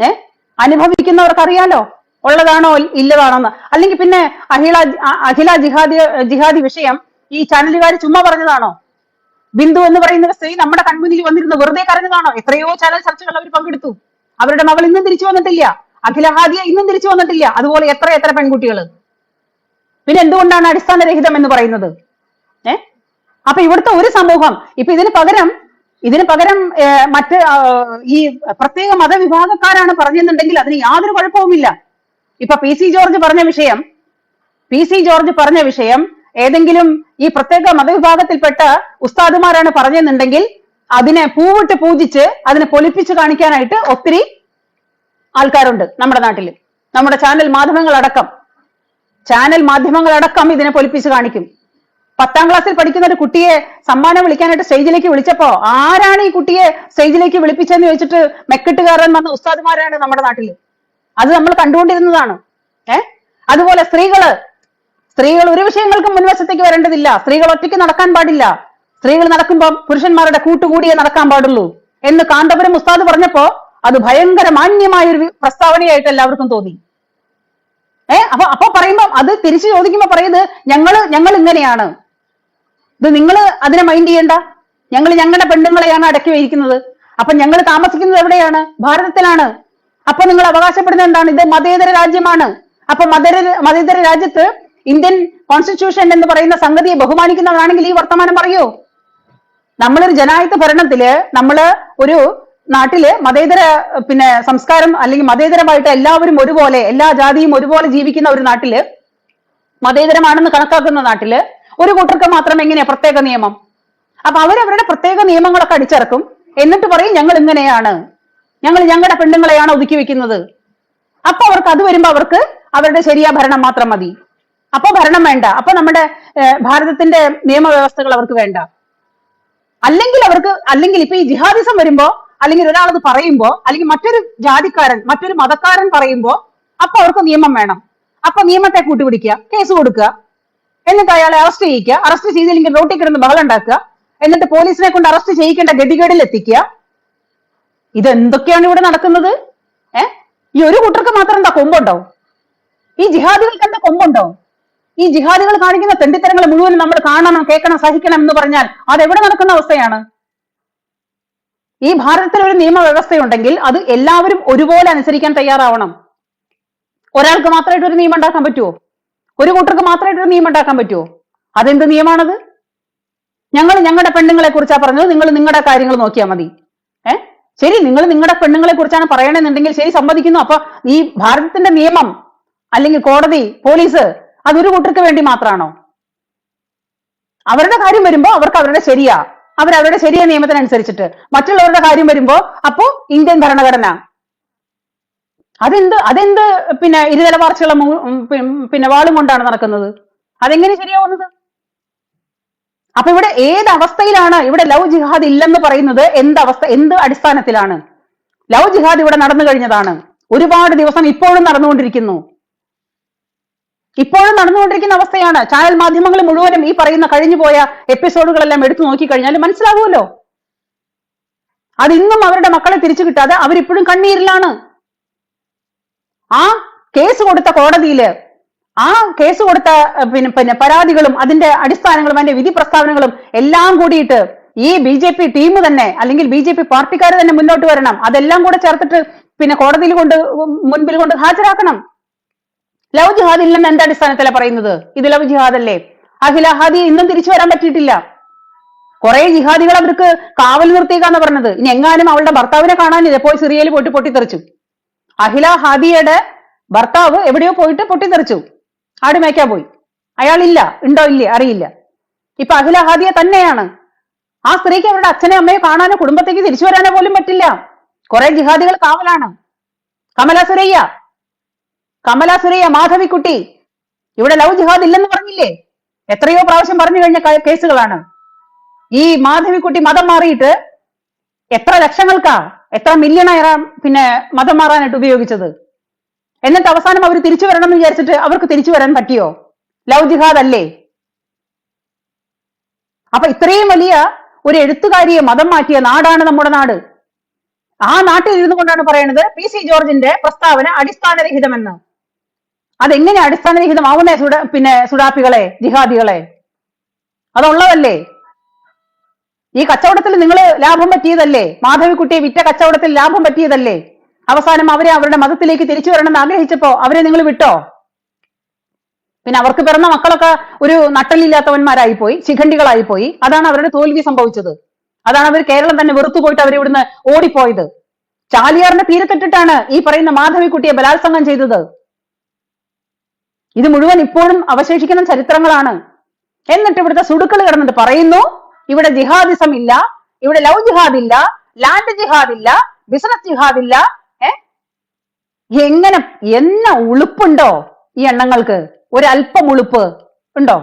ഏ? അനുഭവിക്കുന്നവർക്കറിയാലോ? ഉള്ളതാണോ ഇല്ലതാണോ ഇല്ലതാണോന്ന്. അല്ലെങ്കിൽ പിന്നെ അഹില അ- അഖില ജിഹാദി ജിഹാദി വിഷയം ഈ ചാനലുകാർ ചുമ്മാ പറഞ്ഞതാണോ? ബിന്ദു എന്ന് പറയുന്ന സ്ത്രീ നമ്മുടെ കൺമുന്നിൽ വന്നിരുന്ന് വെറുതെ കരഞ്ഞതാണോ? എത്രയോ ചാനൽ ചർച്ചകൾ അവർ പങ്കെടുത്തു. അവരുടെ മകൾ ഇന്നും തിരിച്ചു വന്നിട്ടില്ല. അഖിലഹാദിയ ഇന്നും തിരിച്ചു വന്നിട്ടില്ല. അതുപോലെ എത്ര എത്ര പെൺകുട്ടികൾ പിന്നെ എന്തുകൊണ്ടാണ് അടിസ്ഥാനരഹിതം എന്ന് പറയുന്നത്? ഏ? അപ്പൊ ഇവിടുത്തെ ഒരു സമൂഹം ഇപ്പൊ ഇതിന് പകരം ഇതിന് പകരം മറ്റ് ഈ പ്രത്യേക മതവിഭാഗക്കാരാണ് പറഞ്ഞെന്നുണ്ടെങ്കിൽ അതിന് യാതൊരു കുഴപ്പവുമില്ല. ഇപ്പൊ പി സി ജോർജ് പറഞ്ഞ വിഷയം പി സി ജോർജ് പറഞ്ഞ വിഷയം ഏതെങ്കിലും ഈ പ്രത്യേക മതവിഭാഗത്തിൽപ്പെട്ട ഉസ്താദുമാരാണ് പറഞ്ഞെന്നുണ്ടെങ്കിൽ അതിനെ പൂവിട്ട് പൂജിച്ച് അതിനെ പൊലിപ്പിച്ച് കാണിക്കാനായിട്ട് ഒത്തിരി ആൾക്കാരുണ്ട് നമ്മുടെ നാട്ടിൽ നമ്മുടെ ചാനൽ മാധ്യമങ്ങളടക്കം. ചാനൽ മാധ്യമങ്ങളടക്കം ഇതിനെ പൊലിപ്പിച്ച് കാണിക്കും. പത്താം ക്ലാസ്സിൽ പഠിക്കുന്ന ഒരു കുട്ടിയെ സമ്മാനം വിളിക്കാനായിട്ട് സ്റ്റേജിലേക്ക് വിളിച്ചപ്പോ ആരാണ് ഈ കുട്ടിയെ സ്റ്റേജിലേക്ക് വിളിപ്പിച്ചെന്ന് ചോദിച്ചിട്ട് മെക്കെട്ടുകാരൻ വന്ന ഉസ്താദ്മാരാണ് നമ്മുടെ നാട്ടിൽ അത് നമ്മൾ കണ്ടുകൊണ്ടിരുന്നതാണ്. ഏഹ് അതുപോലെ സ്ത്രീകൾ. സ്ത്രീകൾ ഒരു വിഷയങ്ങൾക്കും മുൻവശത്തേക്ക് വരേണ്ടതില്ല. സ്ത്രീകൾ ഒറ്റയ്ക്ക് നടക്കാൻ പാടില്ല. സ്ത്രീകൾ നടക്കുമ്പോൾ പുരുഷന്മാരുടെ കൂട്ടുകൂടിയേ നടക്കാൻ പാടുള്ളൂ എന്ന് കാന്തപുരം ഉസ്താദ് പറഞ്ഞപ്പോ അത് ഭയങ്കര മാന്യമായ ഒരു പ്രസ്താവനയായിട്ട് എല്ലാവർക്കും തോന്നി. ഏഹ് അപ്പൊ അപ്പൊ പറയുമ്പോ അത് തിരിച്ചു ചോദിക്കുമ്പോ പറയുന്നത് ഞങ്ങൾ ഞങ്ങൾ ഇങ്ങനെയാണ് ഇത് നിങ്ങൾ അതിനെ മൈൻഡ് ചെയ്യണ്ട. ഞങ്ങൾ ഞങ്ങളുടെ പെണ്ണുങ്ങളെയാണ് അടക്കി വയ്ക്കുന്നത്. അപ്പൊ ഞങ്ങൾ താമസിക്കുന്നത് എവിടെയാണ്? ഭാരതത്തിലാണ്. അപ്പൊ നിങ്ങൾ അവകാശപ്പെടുന്നത് എന്താണ്? ഇത് മതേതര രാജ്യമാണ്. അപ്പൊ മതേതര മതേതര രാജ്യത്ത് ഇന്ത്യൻ കോൺസ്റ്റിറ്റ്യൂഷൻ എന്ന് പറയുന്ന സംഗതിയെ ബഹുമാനിക്കുന്നവരാണെങ്കിൽ ഈ വർത്തമാനം പറയൂ. നമ്മളൊരു ജനാധിപത്യ ഭരണത്തിൽ നമ്മൾ ഒരു നാട്ടിൽ മതേതര പിന്നെ സംസ്കാരം അല്ലെങ്കിൽ മതേതരമായിട്ട് എല്ലാവരും ഒരുപോലെ എല്ലാ ജാതിയും ഒരുപോലെ ജീവിക്കുന്ന ഒരു നാട്ടിൽ മതേതരമാണെന്ന് കണക്കാക്കുന്ന നാട്ടിൽ ഒരു കൂട്ടർക്ക് മാത്രം എങ്ങനെയാ പ്രത്യേക നിയമം? അപ്പൊ അവരവരുടെ പ്രത്യേക നിയമങ്ങളൊക്കെ അടിച്ചിറക്കും. എന്നിട്ട് പറയും ഞങ്ങൾ ഇങ്ങനെയാണ്. ഞങ്ങൾ ഞങ്ങളുടെ പെണ്ണുങ്ങളെയാണ് ഒതുക്കി വെക്കുന്നത്. അപ്പൊ അവർക്ക് അത് വരുമ്പോ അവർക്ക് അവരുടെ ശരിയാ ഭരണം മാത്രം മതി. അപ്പൊ ഭരണം വേണ്ട. അപ്പൊ നമ്മുടെ ഭാരതത്തിന്റെ നിയമവ്യവസ്ഥകൾ അവർക്ക് വേണ്ട. അല്ലെങ്കിൽ അവർക്ക് അല്ലെങ്കിൽ ഇപ്പൊ ഈ ജിഹാദിസം വരുമ്പോ അല്ലെങ്കിൽ ഒരാളത് പറയുമ്പോ അല്ലെങ്കിൽ മറ്റൊരു ജാതിക്കാരൻ മറ്റൊരു മതക്കാരൻ പറയുമ്പോ അപ്പൊ അവർക്ക് നിയമം വേണം. അപ്പൊ നിയമത്തെ കൂട്ടുപിടിക്കുക കേസ് കൊടുക്കുക. എന്നിട്ട് അയാളെ അറസ്റ്റ് ചെയ്യിക്കുക. അറസ്റ്റ് ചെയ്തില്ലെങ്കിൽ റോട്ടിൽ കിടന്ന് ബഹളം ഉണ്ടാക്കുക. എന്നിട്ട് പോലീസിനെ കൊണ്ട് അറസ്റ്റ് ചെയ്യിക്കേണ്ട ഗതികേടിൽ എത്തിക്കുക. ഇതെന്തൊക്കെയാണ് ഇവിടെ നടക്കുന്നത്? ഏ? ഈ ഒരു കൂട്ടർക്ക് മാത്രം എന്താ കൊമ്പുണ്ടോ? ഈ ജിഹാദികൾക്ക് എന്താ കൊമ്പുണ്ടോ? ഈ ജിഹാദികൾ കാണിക്കുന്ന തെണ്ടിത്തരങ്ങൾ മുഴുവൻ നമ്മൾ കാണണം കേൾക്കണം സഹിക്കണം എന്ന് പറഞ്ഞാൽ അതെവിടെ നടക്കുന്ന അവസ്ഥയാണ്? ഈ ഭാരതത്തിൽ ഒരു നിയമവ്യവസ്ഥയുണ്ടെങ്കിൽ അത് എല്ലാവരും ഒരുപോലെ അനുസരിക്കാൻ തയ്യാറാവണം. ഒരാൾക്ക് മാത്രമായിട്ട് ഒരു നിയമം ഉണ്ടാക്കാൻ പറ്റുമോ ഒരു കൂട്ടർക്ക് മാത്രമായിട്ട് ഒരു നിയമം ഉണ്ടാക്കാൻ പറ്റുമോ അതെന്ത് നിയമമാണത് ഞങ്ങൾ ഞങ്ങളുടെ പെണ്ണുങ്ങളെ കുറിച്ചാ പറഞ്ഞത് നിങ്ങൾ നിങ്ങളുടെ കാര്യങ്ങൾ നോക്കിയാൽ മതി. ഏ? ശരി നിങ്ങൾ നിങ്ങളുടെ പെണ്ണുങ്ങളെ കുറിച്ചാണ് പറയണമെന്നുണ്ടെങ്കിൽ ശരി സമ്മതിക്കുന്നു. അപ്പൊ ഈ ഭാരതത്തിന്റെ നിയമം അല്ലെങ്കിൽ കോടതി പോലീസ് അതൊരു കൂട്ടർക്ക് വേണ്ടി മാത്രമാണോ? അവരുടെ കാര്യം വരുമ്പോ അവർക്ക് അവരുടെ ശരിയാ. അവരവരുടെ ശരിയായ നിയമത്തിനനുസരിച്ചിട്ട് മറ്റുള്ളവരുടെ കാര്യം വരുമ്പോ അപ്പോ ഇന്ത്യൻ ഭരണഘടന അതെന്ത് അതെന്ത് പിന്നെ ഇരുതല പിൻ- പിന്നെ വാളും കൊണ്ടാണ് നടക്കുന്നത്? അതെങ്ങനെ ശരിയാവുന്നത്? അപ്പൊ ഇവിടെ ഏത് അവസ്ഥയിലാണ് ഇവിടെ ലവ് ജിഹാദ് ഇല്ലെന്ന് പറയുന്നത് എന്ത് അവസ്ഥ എന്ത് അടിസ്ഥാനത്തിലാണ്? ലവ് ജിഹാദ് ഇവിടെ നടന്നു കഴിഞ്ഞതാണ്. ഒരുപാട് ദിവസം ഇപ്പോഴും നടന്നുകൊണ്ടിരിക്കുന്നു. ഇപ്പോഴും നടന്നുകൊണ്ടിരിക്കുന്ന അവസ്ഥയാണ്. ചാനൽ മാധ്യമങ്ങൾ മുഴുവനും ഈ പറയുന്ന കഴിഞ്ഞുപോയ എപ്പിസോഡുകളെല്ലാം എടുത്തു നോക്കിക്കഴിഞ്ഞാൽ മനസ്സിലാവുമല്ലോ? അതിന്നും അവരുടെ മക്കളെ തിരിച്ചു കിട്ടാതെ അവരിപ്പോഴും കണ്ണീരിലാണ്. ആ കേസ് കൊടുത്ത കോടതിയിൽ ആ കേസ് കൊടുത്ത പിന്നെ പിന്നെ പരാതികളും അതിന്റെ അടിസ്ഥാനങ്ങളും അതിന്റെ വിധി പ്രസ്താവനകളും എല്ലാം കൂടിയിട്ട് ഈ ബി ജെ പി ടീം തന്നെ അല്ലെങ്കിൽ ബി ജെ പി പാർട്ടിക്കാർ തന്നെ മുന്നോട്ട് വരണം. അതെല്ലാം കൂടെ ചേർത്തിട്ട് പിന്നെ കോടതിയിൽ കൊണ്ട് മുൻപിൽ കൊണ്ട് ഹാജരാക്കണം. ലവ് ജിഹാദ് ഇല്ലെന്ന് എന്റെ അടിസ്ഥാനത്തിലാണ് പറയുന്നത്? ഇത് ലവ് ജിഹാദ് അല്ലേ അഖില ഹാദി ഇന്നും തിരിച്ചു വരാൻ പറ്റിയിട്ടില്ല. കുറെ ജിഹാദികൾ അവർക്ക് കാവൽ നിർത്തിയേക്കാന്ന് പറഞ്ഞത്. ഇനി എങ്ങാനും അവളുടെ ഭർത്താവിനെ കാണാനില്ല? പോയി സിറിയയിൽ പോയിട്ട് പൊട്ടിത്തെറിച്ചു. അഹില ഹാദിയയുടെ ഭർത്താവ് എവിടെയോ പോയിട്ട് പൊട്ടിത്തെറിച്ചു. ആട് മേയ്ക്കാൻ പോയി. അയാളില്ല ഉണ്ടോ ഇല്ലേ അറിയില്ല. ഇപ്പൊ അഖില ഹാദിയ തന്നെയാണ്. ആ സ്ത്രീക്ക് അവരുടെ അച്ഛനെ അമ്മയെ കാണാനോ കുടുംബത്തേക്ക് തിരിച്ചു വരാനോ പോലും പറ്റില്ല. കുറെ ജിഹാദികൾ കാവലാണ്. കമല സുരയ്യ കമല സുരയ്യ മാധവിക്കുട്ടി ഇവിടെ ലവ് ജിഹാദ് ഇല്ലെന്ന് പറഞ്ഞില്ലേ? എത്രയോ പ്രാവശ്യം പറഞ്ഞു കഴിഞ്ഞ കേസുകളാണ്. ഈ മാധവിക്കുട്ടി മതം മാറിയിട്ട് എത്ര ലക്ഷങ്ങൾക്കാ? എത്ര മില്യണയറാ പിന്നെ മതം മാറാനായിട്ട് ഉപയോഗിച്ചത്? എന്നിട്ട് അവസാനം അവർ തിരിച്ചു വരണം എന്ന് വിചാരിച്ചിട്ട് അവർക്ക് തിരിച്ചു വരാൻ പറ്റിയോ? ലവ് ജിഹാദ് അല്ലേ? അപ്പൊ ഇത്രയും വലിയ ഒരു എഴുത്തുകാരിയെ മതം മാറ്റിയ നാടാണ് നമ്മുടെ നാട്. ആ നാട്ടിൽ ഇരുന്നു കൊണ്ടാണ് പറയുന്നത് പി സി ജോർജിന്റെ പ്രസ്താവന അടിസ്ഥാനരഹിതമെന്ന്. അതെങ്ങനെ അടിസ്ഥാനരഹിതമാവുന്നേ സുഡ പിന്നെ സുഡാപ്പികളെ ജിഹാദികളെ? അതുള്ളതല്ലേ? ഈ കച്ചവടത്തിൽ നിങ്ങൾ ലാഭം പറ്റിയതല്ലേ? മാധവിക്കുട്ടിയെ വിറ്റ കച്ചവടത്തിൽ ലാഭം പറ്റിയതല്ലേ? അവസാനം അവരെ അവരുടെ മതത്തിലേക്ക് തിരിച്ചു വരണമെന്ന് ആഗ്രഹിച്ചപ്പോ അവരെ നിങ്ങൾ വിട്ടോ? പിന്നെ അവർക്ക് പിറന്ന മക്കളൊക്കെ ഒരു നട്ടലില്ലാത്തവന്മാരായി പോയി ശിഖണ്ഡികളായി പോയി. അതാണ് അവരുടെ തോൽവി സംഭവിച്ചത്. അതാണ് അവർ കേരളം തന്നെ വെറുത്തു പോയിട്ട് അവർ ഇവിടുന്ന് ഓടിപ്പോയത്. ചാലിയാറിന്റെ തീരത്തിട്ടിട്ടാണ് ഈ പറയുന്ന മാധവിക്കുട്ടിയെ ബലാത്സംഗം ചെയ്തത്. ഇത് മുഴുവൻ ഇപ്പോഴും അവശേഷിക്കുന്ന ചരിത്രങ്ങളാണ്. എന്നിട്ട് ഇവിടുത്തെ സുടുക്കൾ കിടന്നിട്ട് പറയുന്നു ഇവിടെ ജിഹാദിസം ഇല്ല ഇവിടെ ലവ് ജിഹാദ് ഇല്ല ലാൻഡ് ജിഹാദ് ഇല്ല ബിസിനസ് ജിഹാദ് ഇല്ല ഏ? എങ്ങനെ എന്ന ഉളുപ്പുണ്ടോ ഈ എണ്ണങ്ങൾക്ക്? ഒരല്പം ഉളുപ്പ് ഉണ്ടോ?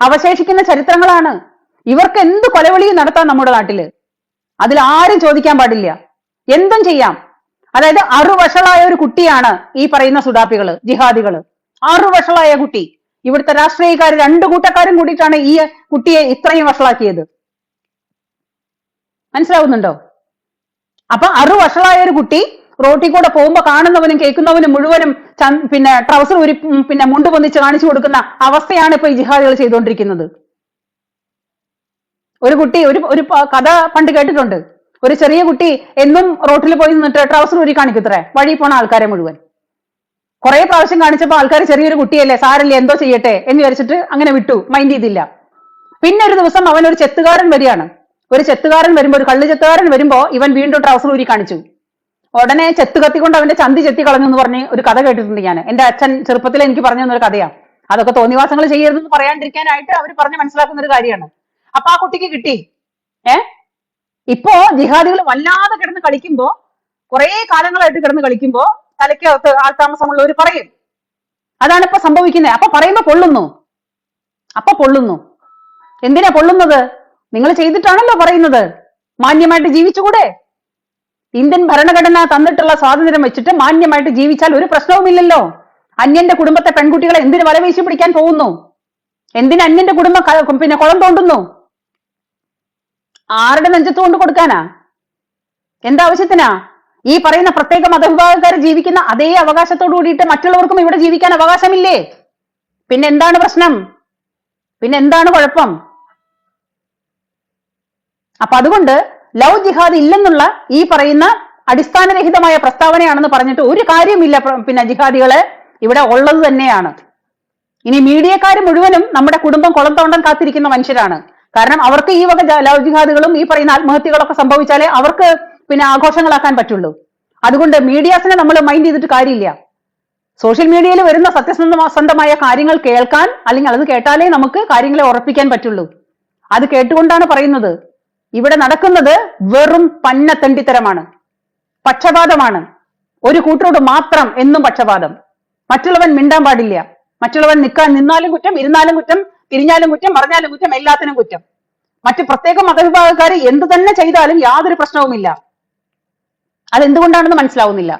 അവശേഷിക്കുന്ന ചരിത്രങ്ങളാണ്. ഇവർക്ക് എന്ത് കൊലവിളിയും നടത്താം നമ്മുടെ നാട്ടിൽ? അതിൽ ആരും ചോദിക്കാൻ പാടില്ല. എന്തും ചെയ്യാം. അതായത് അറുവഷളായ ഒരു കുട്ടിയാണ് ഈ പറയുന്ന സുഡാപ്പികൾ ജിഹാദികൾ. അറുവഷളായ കുട്ടി. ഇവിടുത്തെ രാഷ്ട്രീയക്കാർ രണ്ടു കൂട്ടക്കാരും കൂടിയിട്ടാണ് ഈ കുട്ടിയെ ഇത്രയും വഷളാക്കിയത്. മനസ്സിലാവുന്നുണ്ടോ? അപ്പൊ അറു വഷളായ ഒരു കുട്ടി റോട്ടിൽ കൂടെ പോകുമ്പോ കാണുന്നവനും കേൾക്കുന്നവനും മുഴുവനും പിന്നെ ട്രൗസർ ഒരു പിന്നെ മുണ്ട് പൊന്നിച്ച് കാണിച്ചു കൊടുക്കുന്ന അവസ്ഥയാണ് ഇപ്പൊ ഈ ജിഹാദികൾ ചെയ്തുകൊണ്ടിരിക്കുന്നത്. ഒരു കുട്ടി ഒരു ഒരു കഥ പണ്ട് കേട്ടിട്ടുണ്ട്. ഒരു ചെറിയ കുട്ടി എന്നും റോട്ടിൽ പോയി നിന്നിട്ട് ട്രൗസർ ഊരി കാണിക്കത്രേ? വഴി പോണ ആൾക്കാരെ മുഴുവൻ. കുറെ പ്രാവശ്യം കാണിച്ചപ്പോൾ ആൾക്കാർ ചെറിയൊരു കുട്ടിയല്ലേ സാരല്ലേ എന്തോ ചെയ്യട്ടെ എന്ന് വിചാരിച്ചിട്ട് അങ്ങനെ വിട്ടു മൈൻഡ് ചെയ്തില്ല. പിന്നെ ഒരു ദിവസം അവൻ ഒരു ചെത്തുകാരൻ വരികയാണ്. ഒരു ചെത്തുകാരൻ വരുമ്പോ ഒരു കള്ളു ചെത്തുകാരൻ വരുമ്പോ ഇവൻ വീണ്ടും ട്രൗസർ ഊരി കാണിച്ചു. ഉടനെ ചെത്ത് കത്തിക്കൊണ്ട് അവന്റെ ചന്തി ചെത്തി കളഞ്ഞു എന്ന് പറഞ്ഞ് ഒരു കഥ കേട്ടിട്ടുണ്ട് ഞാൻ എന്റെ അച്ഛൻ ചെറുപ്പത്തിൽ എനിക്ക് പറഞ്ഞു തന്നൊരു കഥയാണ് അതൊക്കെ തോന്നിവാസങ്ങൾ ചെയ്യരുതെന്ന് പറയാണ്ടിരിക്കാനായിട്ട് അവർ പറഞ്ഞ് മനസ്സിലാക്കുന്ന ഒരു കാര്യമാണ്. അപ്പൊ ആ കുട്ടിക്ക് കിട്ടി. ഏ? ഇപ്പോ ജിഹാദികൾ വല്ലാതെ കിടന്ന് കളിക്കുമ്പോ കുറെ കാലങ്ങളായിട്ട് കിടന്ന് കളിക്കുമ്പോ തലയ്ക്കകത്ത് ആൾതാമസമുള്ളവർ പറയും. അതാണ് ഇപ്പൊ സംഭവിക്കുന്നത്. അപ്പൊ പറയുമ്പോ പൊള്ളുന്നു. അപ്പൊ പൊള്ളുന്നു. എന്തിനാ പൊള്ളുന്നത്? നിങ്ങൾ ചെയ്തിട്ടാണല്ലോ പറയുന്നത്. മാന്യമായിട്ട് ജീവിച്ചുകൂടെ? ഇന്ത്യൻ ഭരണഘടന തന്നിട്ടുള്ള സ്വാതന്ത്ര്യം വെച്ചിട്ട് മാന്യമായിട്ട് ജീവിച്ചാൽ ഒരു പ്രശ്നവുമില്ലല്ലോ. അന്യന്റെ കുടുംബത്തെ പെൺകുട്ടികളെ എന്തിനു വലവീശി പിടിക്കാൻ പോകുന്നു? എന്തിന് അന്യന്റെ കുടുംബം പിന്നെ കുളം തോണ്ടുന്നു? ആരുടെ നെഞ്ചത്ത് കൊണ്ട് കൊടുക്കാനാ? എന്താവശ്യത്തിനാ? ഈ പറയുന്ന പ്രത്യേക മതവിഭാഗക്കാർ ജീവിക്കുന്ന അതേ അവകാശത്തോടു കൂടിയിട്ട് മറ്റുള്ളവർക്കും ഇവിടെ ജീവിക്കാൻ അവകാശമില്ലേ? പിന്നെ എന്താണ് പ്രശ്നം? പിന്നെ എന്താണ് കുഴപ്പം? അപ്പൊ അതുകൊണ്ട് ലവ് ജിഹാദ് ഇല്ലെന്നുള്ള ഈ പറയുന്ന അടിസ്ഥാനരഹിതമായ പ്രസ്താവനയാണെന്ന് പറഞ്ഞിട്ട് ഒരു കാര്യമില്ല പിന്നെ ജിഹാദികളെ ഇവിടെ ഉള്ളത് തന്നെയാണ്. ഇനി മീഡിയക്കാർ മുഴുവനും നമ്മുടെ കുടുംബം കുളം തോണ്ടം കാത്തിരിക്കുന്ന മനുഷ്യരാണ്. കാരണം അവർക്ക് ഈ വക ലവ് ജിഹാദുകളും ഈ പറയുന്ന ആത്മഹത്യകളൊക്കെ സംഭവിച്ചാലേ അവർക്ക് പിന്നെ ആഘോഷങ്ങളാക്കാൻ പറ്റുള്ളൂ. അതുകൊണ്ട് മീഡിയാസിനെ നമ്മൾ മൈൻഡ് ചെയ്തിട്ട് കാര്യമില്ല. സോഷ്യൽ മീഡിയയിൽ വരുന്ന സത്യസന്ധമായ കാര്യങ്ങൾ കേൾക്കാൻ അല്ലെങ്കിൽ അത് കേട്ടാലേ നമുക്ക് കാര്യങ്ങളെ ഉറപ്പിക്കാൻ പറ്റുള്ളൂ. അത് കേട്ടുകൊണ്ടാണ് പറയുന്നത്. ഇവിടെ നടക്കുന്നത് വെറും പന്നത്തണ്ടിത്തരമാണ് പക്ഷപാതമാണ്. ഒരു കൂട്ടരോട് മാത്രം എന്നും പക്ഷപാതം. മറ്റുള്ളവൻ മിണ്ടാൻ പാടില്ല. മറ്റുള്ളവൻ നിൽക്കാൻ നിന്നാലും കുറ്റം ഇരുന്നാലും കുറ്റം തിരിഞ്ഞാലും കുറ്റം പറഞ്ഞാലും കുറ്റം എല്ലാത്തിനും കുറ്റം. മറ്റു പ്രത്യേക മതവിഭാഗക്കാർ എന്ത് തന്നെ ചെയ്താലും യാതൊരു പ്രശ്നവുമില്ല. അതെന്തുകൊണ്ടാണെന്ന് മനസ്സിലാവുന്നില്ല.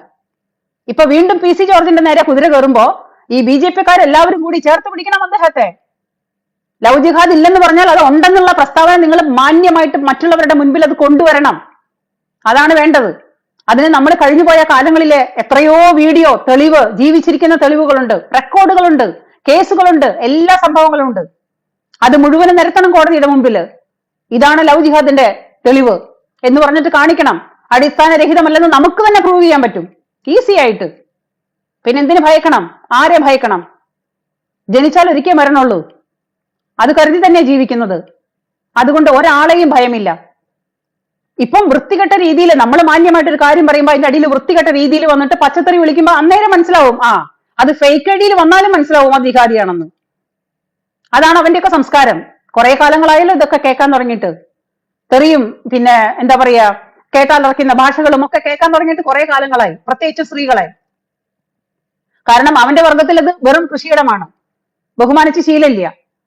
ഇപ്പൊ വീണ്ടും പി സി ജോർജിന്റെ നേരെ കുതിര കയറുമ്പോ ഈ ബി ജെ പിക്കാരെല്ലാവരും കൂടി ചേർത്ത് പിടിക്കണം അദ്ദേഹത്തെ. ലവ് ജിഹാദ് ഇല്ലെന്ന് പറഞ്ഞാൽ അത് ഉണ്ടെന്നുള്ള പ്രസ്താവന നിങ്ങൾ മാന്യമായിട്ട് മറ്റുള്ളവരുടെ മുൻപിൽ അത് കൊണ്ടുവരണം. അതാണ് വേണ്ടത്. അതിന് നമ്മൾ കഴിഞ്ഞുപോയ കാലങ്ങളിലെ എത്രയോ വീഡിയോ തെളിവ് ജീവിച്ചിരിക്കുന്ന തെളിവുകളുണ്ട് റെക്കോർഡുകളുണ്ട് കേസുകളുണ്ട് എല്ലാ സംഭവങ്ങളും ഉണ്ട് അത് മുഴുവനും നിരത്തണം കോടതിയുടെ മുമ്പിൽ ഇതാണ് ലവ് ജിഹാദിന്റെ തെളിവ് എന്ന് പറഞ്ഞിട്ട് കാണിക്കണം. അടിസ്ഥാനരഹിതമല്ലെന്ന് നമുക്ക് തന്നെ പ്രൂവ് ചെയ്യാൻ പറ്റും. ഈസി ആയിട്ട്. പിന്നെ എന്തിനു ഭയക്കണം? ആരെ ഭയക്കണം? ജനിച്ചാൽ ഒരിക്കൽ മരണുള്ളൂ. അത് കരുതി തന്നെ ജീവിക്കുന്നത്. അതുകൊണ്ട് ഒരാളെയും ഭയമില്ല. ഇപ്പം വൃത്തികെട്ട രീതിയിൽ നമ്മൾ മാന്യമായിട്ട് ഒരു കാര്യം പറയുമ്പോൾ അതിന്റെ അടിയിൽ വൃത്തികെട്ട രീതിയിൽ വന്നിട്ട് പച്ചത്തറി വിളിക്കുമ്പോൾ അന്നേരം മനസ്സിലാവും. ആ അത് ഫേക്ക് അടിയിൽ വന്നാലും മനസ്സിലാവും അത് ജിഹാദിയാണെന്ന് അതാണ് അവന്റെയൊക്കെ സംസ്കാരം. കുറെ കാലങ്ങളായാലും ഇതൊക്കെ കേൾക്കാൻ തുടങ്ങിയിട്ട്. തെറിയും പിന്നെ എന്താ പറയാ കേട്ടാലിറക്കുന്ന ഭാഷകളും ഒക്കെ കേൾക്കാൻ തുടങ്ങിയിട്ട് കുറെ കാലങ്ങളായി. പ്രത്യേകിച്ച് സ്ത്രീകളെ. കാരണം അവന്റെ വർഗത്തിൽ അത് വെറും കൃഷിയിടമാണ്. ബഹുമാനിച്ച് ശീലമില്ല.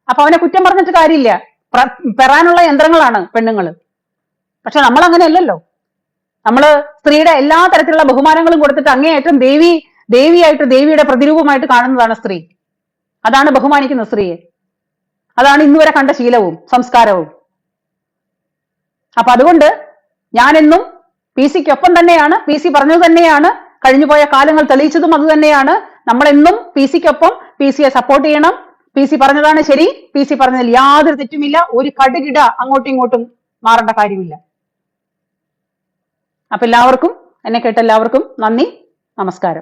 അപ്പൊ അവനെ കുറ്റം പറഞ്ഞിട്ട് കാര്യമില്ല. പെറാനുള്ള യന്ത്രങ്ങളാണ് പെണ്ണുങ്ങൾ പക്ഷെ നമ്മൾ അങ്ങനെ അല്ലല്ലോ നമ്മൾ സ്ത്രീയുടെ എല്ലാ തരത്തിലുള്ള ബഹുമാനങ്ങളും കൊടുത്തിട്ട് അങ്ങേയറ്റം ദേവി ദേവിയായിട്ട് ദേവിയുടെ പ്രതിരൂപമായിട്ട് കാണുന്നതാണ് സ്ത്രീ. അതാണ് ബഹുമാനിക്കുന്ന സ്ത്രീയെ. അതാണ് ഇന്നുവരെ കണ്ട ശീലവും സംസ്കാരവും. അപ്പൊ അതുകൊണ്ട് ഞാനെന്നും പി സിക്കൊപ്പം തന്നെയാണ് പി സി പറഞ്ഞത് തന്നെയാണ് കഴിഞ്ഞുപോയ കാലങ്ങൾ തെളിയിച്ചതും അത് തന്നെയാണ്. നമ്മളെന്നും പി സിക്കൊപ്പം പി സിയെ സപ്പോർട്ട് ചെയ്യണം. പി സി പറഞ്ഞതാണ് ശരി പി സി പറഞ്ഞതിൽ യാതൊരു തെറ്റുമില്ല ഒരു കടുകിട അങ്ങോട്ടും ഇങ്ങോട്ടും മാറേണ്ട കാര്യമില്ല. അപ്പൊ എല്ലാവർക്കും എന്നെ കേട്ട എല്ലാവർക്കും നന്ദി നമസ്കാരം.